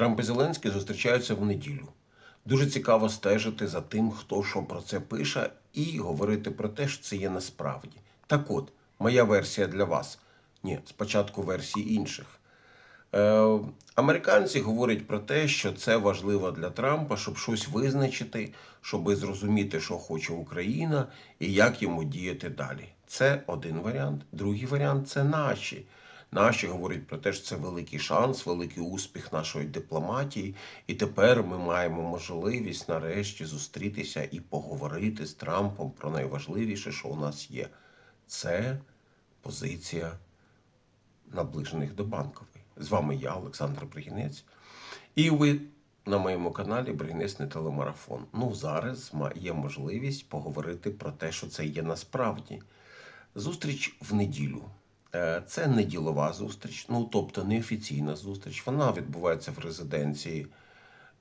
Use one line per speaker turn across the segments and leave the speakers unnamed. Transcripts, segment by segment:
Трамп і Зеленський зустрічаються в неділю. Дуже цікаво стежити за тим, хто що про це пише, і говорити про те, що це є насправді. Так от, моя версія для вас. Ні, спочатку версії інших. Е, американці говорять про те, що це важливо для Трампа, щоб щось визначити, щоб зрозуміти, що хоче Україна і як йому діяти далі. Це один варіант. Другий варіант це наші. Наші говорять про те, що це великий шанс, великий успіх нашої дипломатії. І тепер ми маємо можливість нарешті зустрітися і поговорити з Трампом про найважливіше, що у нас є. Це позиція наближених до банкової. З вами я, Олександр Бригінець. І ви на моєму каналі Бригінець не телемарафон. Ну, зараз є можливість поговорити про те, що це є насправді. Зустріч в неділю. Е, Це не ділова зустріч, ну тобто неофіційна зустріч. Вона відбувається в резиденції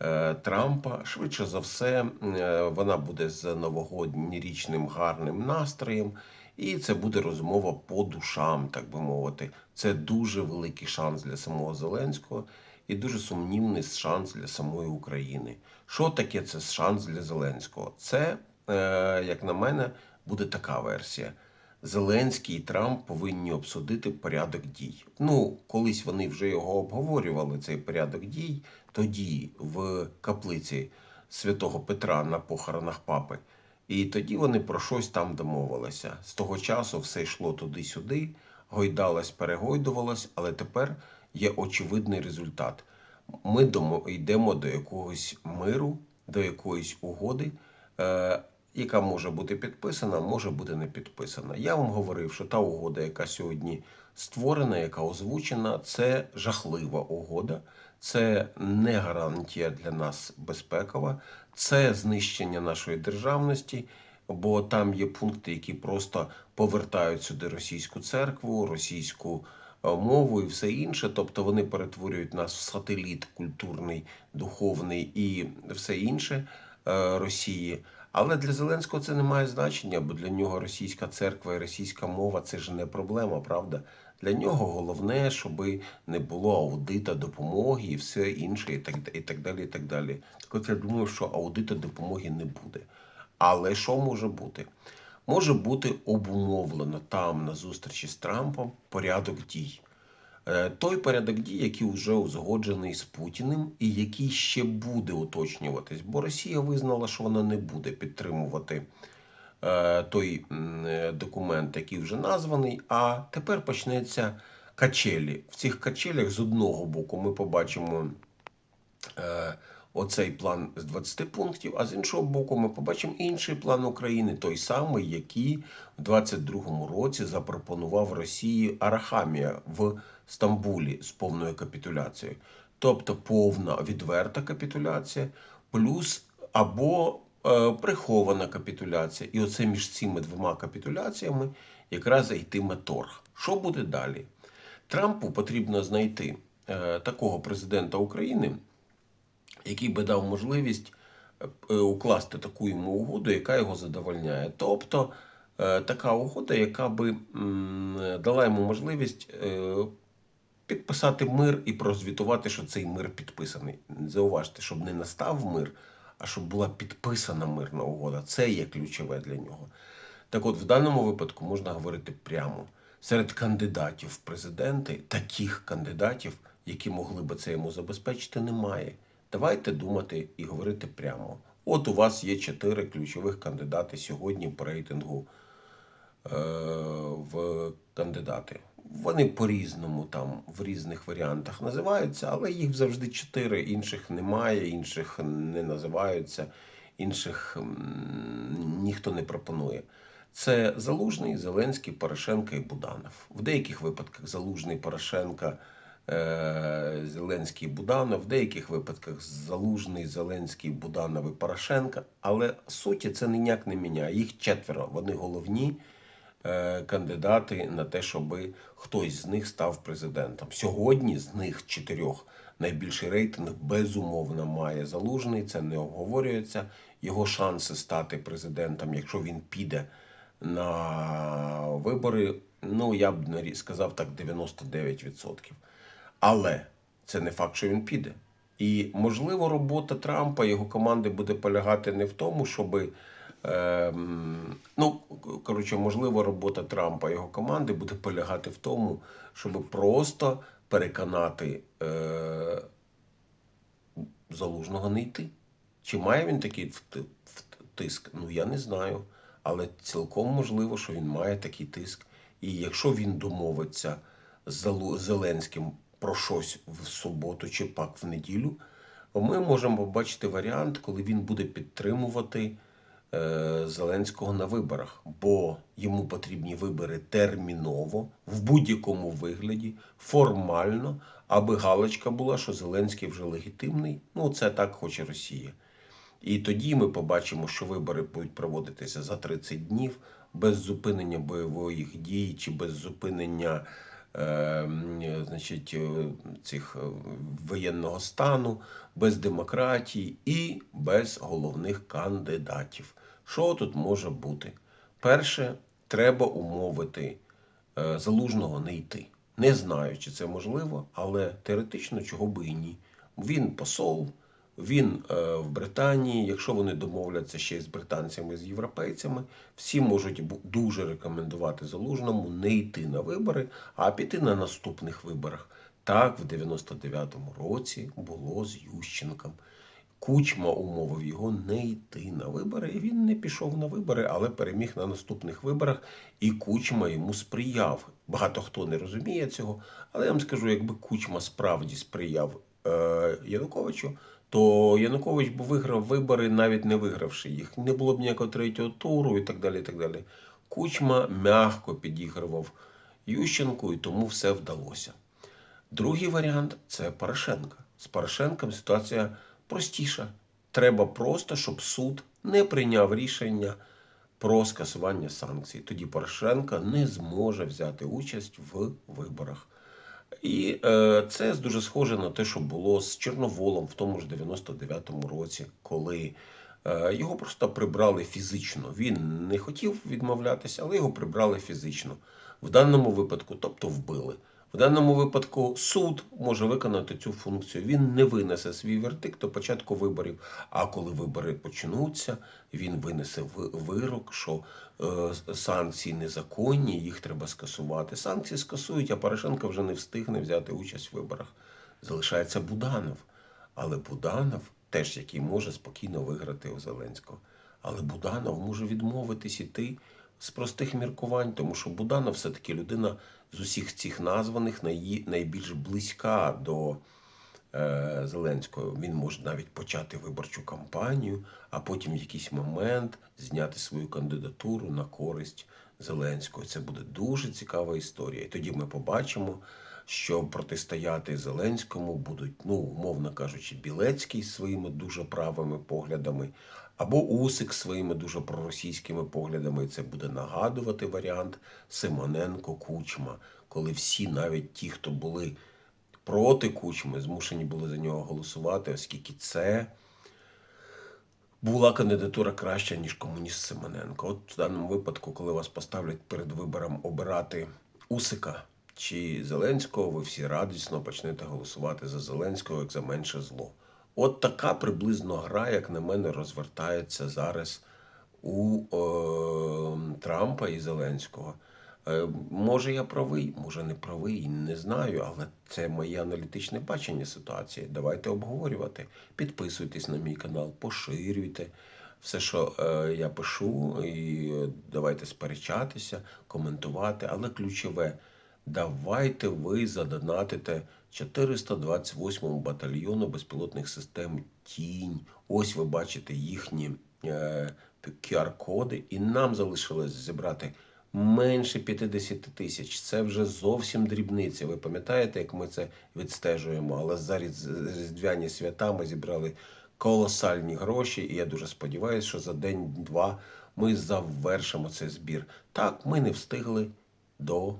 е, Трампа. Швидше за все, е, вона буде з новогодньорічним гарним настроєм, і це буде розмова по душам, так би мовити. Це дуже великий шанс для самого Зеленського і дуже сумнівний шанс для самої України. Що таке це шанс для Зеленського? Це, як на мене, буде така версія. Зеленський і Трамп повинні обсудити порядок дій. Ну, колись вони вже його обговорювали, цей порядок дій, тоді в каплиці святого Петра на похоронах папи. І тоді вони про щось там домовилися. З того часу все йшло туди-сюди, гойдалось, перегойдувалось, але тепер є очевидний результат. Ми йдемо до якогось миру, до якоїсь угоди, е, яка може бути підписана, може бути не підписана. Я вам говорив, що та угода, яка сьогодні створена, яка озвучена, це жахлива угода, це не гарантія для нас безпекова, це знищення нашої державності. Бо там є пункти, які просто повертають сюди російську церкву, російську е, мову і все інше. Тобто вони перетворюють нас в сателіт культурний, духовний і все інше е, Росії. Але для Зеленського це не має значення, бо для нього російська церква і російська мова це ж не проблема, правда? Для нього головне, щоб не було аудита допомоги і все інше, і так, і так далі. І так далі. Так от я думаю, що аудита допомоги не буде. Але що може бути? Може бути обумовлено там на зустрічі з Трампом порядок дій. Е, Той порядок дій, який вже узгоджений з Путіним, і який ще буде уточнюватись, бо Росія визнала, що вона не буде підтримувати е, той е, документ, який вже названий. А тепер почнеться качелі. В цих качелях з одного боку ми побачимо оцей план з 20 пунктів, а з іншого боку, ми побачимо інший план України, той самий, який в 22-му році запропонував Росії Арахамія в Стамбулі з повною капітуляцією. Тобто повна відверта капітуляція, плюс або е, прихована капітуляція. І оце між цими двома капітуляціями якраз йтиме торг. Що буде далі? Трампу потрібно знайти е, такого президента України, який би дав можливість е, укласти таку йому угоду, яка його задовольняє. Тобто е, така угода, яка би дала йому можливість е, підписати мир і прозвітувати, що цей мир підписаний. Зауважте, щоб не настав мир, а щоб була підписана мирна угода. Це є ключове для нього. Так от, в даному випадку можна говорити прямо. Серед кандидатів в президенти, таких кандидатів, які могли би це йому забезпечити, немає. Давайте думати і говорити прямо. От у вас є чотири ключових кандидати сьогодні по рейтингу е, в кандидати. Вони по-різному там в різних варіантах називаються, але їх завжди чотири. Інших немає, інших не називаються, інших ніхто не пропонує. Це Залужний, Зеленський, Порошенко і Буданов. В деяких випадках Залужний, Порошенко, Зеленський, Буданов, в деяких випадках Залужний, Зеленський, Буданов і Порошенко. Але суті це ніяк не міняє. Їх четверо. Вони головні е, кандидати на те, щоб хтось з них став президентом. Сьогодні з них чотирьох найбільший рейтинг безумовно має залужний. Це не обговорюється. Його шанси стати президентом, якщо він піде на вибори, ну я б сказав так, 99%. Але це не факт, що він піде. І можливо, робота Трампа його команди буде полягати не в тому, щоби. Ем, ну, коротше, можливо, робота Трампа і його команди буде полягати в тому, щоб просто переконати е, залужного не йти. Чи має він такий тиск? Ну я не знаю. Але цілком можливо, що він має такий тиск. І якщо він домовиться з Зеленським про щось в суботу чи пак в неділю, ми можемо побачити варіант, коли він буде підтримувати е, Зеленського на виборах, бо йому потрібні вибори терміново, в будь-якому вигляді, формально, аби галочка була, що Зеленський вже легітимний. Ну, це так хоче Росія. І тоді ми побачимо, що вибори будуть проводитися за 30 днів без зупинення бойових дій чи без зупинення значить, е, цих е, воєнного стану, без демократії і без головних кандидатів. Що тут може бути? Перше, треба умовити е, залужного не йти. Не знаю, чи це можливо, але теоретично чого би і ні. Він посол, він е, в Британії. Якщо вони домовляться ще з британцями, з європейцями, всі можуть дуже рекомендувати залужному не йти на вибори, а піти на наступних виборах. Так в 99-му році було з Ющенком. Кучма умовив його не йти на вибори. І він не пішов на вибори, але переміг на наступних виборах. І Кучма йому сприяв. Багато хто не розуміє цього, але я вам скажу, якби Кучма справді сприяв Януковичу, то Янукович би виграв вибори, навіть не вигравши їх. Не було б ніякого третього туру і так далі. І так далі. Кучма м'яко підігрував Ющенку, і тому все вдалося. Другий варіант це Порошенка. З Порошенком ситуація простіша. Треба просто, щоб суд не прийняв рішення про скасування санкцій. Тоді Порошенко не зможе взяти участь в виборах. І е, це дуже схоже на те, що було з Чорноволом в тому ж 99-му році, коли е, його просто прибрали фізично. Він не хотів відмовлятися, але його прибрали фізично. В даному випадку, тобто вбили. В даному випадку суд може виконати цю функцію. Він не винесе свій вердикт до початку виборів. А коли вибори почнуться, він винесе вирок, що е, санкції незаконні, їх треба скасувати. Санкції скасують, а Порошенко вже не встигне взяти участь в виборах. Залишається Буданов. Але Буданов теж який може спокійно виграти у Зеленського. Але Буданов може відмовитись іти з простих міркувань, тому що Будана все-таки людина з усіх цих названих найбільш близька до е, Зеленського. Він може навіть почати виборчу кампанію, а потім в якийсь момент зняти свою кандидатуру на користь Зеленського. Це буде дуже цікава історія. І тоді ми побачимо, що протистояти Зеленському будуть, ну, умовно кажучи, Білецький з своїми дуже правими поглядами, або Усик своїми дуже проросійськими поглядами. Це буде нагадувати варіант Симоненко Кучма, коли всі, навіть ті, хто були проти Кучми, змушені були за нього голосувати, оскільки це була кандидатура краща, ніж комуніст Симоненко. От в даному випадку, коли вас поставлять перед вибором обирати Усика чи Зеленського, ви всі радісно почнете голосувати за Зеленського як за менше зло. От така приблизно гра, як на мене, розвертається зараз у е, Трампа і Зеленського. Е, може, я правий, може не правий, не знаю, але це моє аналітичне бачення ситуації. Давайте обговорювати. Підписуйтесь на мій канал, поширюйте все, що е, я пишу, і е, давайте сперечатися, коментувати. Але ключове, давайте ви задонатите 428 батальйону безпілотних систем Тінь. Ось ви бачите їхні е, QR-коди, і нам залишилось зібрати менше 50 тисяч. Це вже зовсім дрібниця. Ви пам'ятаєте, як ми це відстежуємо? Але за різдвяні свята ми зібрали колосальні гроші, і я дуже сподіваюся, що за день-два ми завершимо цей збір. Так, ми не встигли до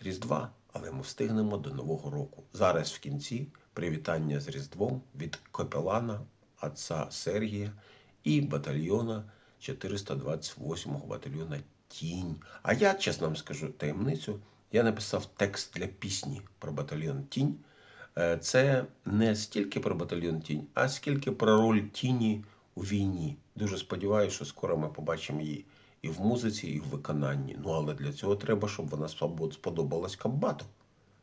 Різдва, але ми встигнемо до Нового року. Зараз в кінці привітання з Різдвом від Копелана, отца Сергія і батальйона 428-го батальйона Тінь. А я, чесно вам скажу таємницю, я написав текст для пісні про батальйон Тінь. Е, Це не стільки про батальйон тінь, а скільки про роль тіні у війні. Дуже сподіваюся, що скоро ми побачимо її і в музиці, і в виконанні. Ну але для цього треба, щоб вона сподобалась комбату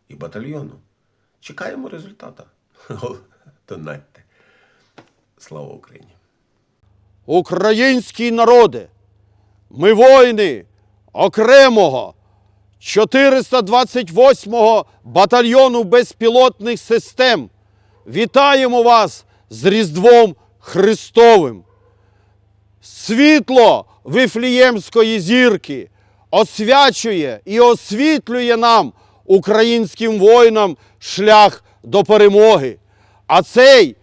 і батальйону. Чекаємо результата. Донатьте. Слава Україні!
Український народи, ми воїни окремого 428-го батальйону безпілотних систем. Вітаємо вас з Різдвом Христовим. Світло Вифліємської зірки освячує і освітлює нам, українським воїнам, шлях до перемоги. А цей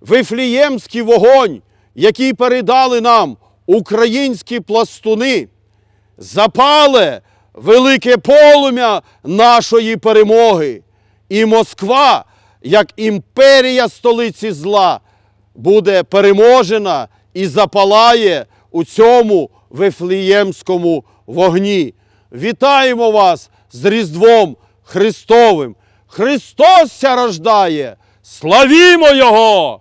Вифліємський вогонь, який передали нам українські пластуни, запале велике полум'я нашої перемоги. І Москва, як імперія столиці зла, буде переможена і запалає у цьому вифліємському вогні. Вітаємо вас з Різдвом Христовим! Христос рождає! Славімо Його!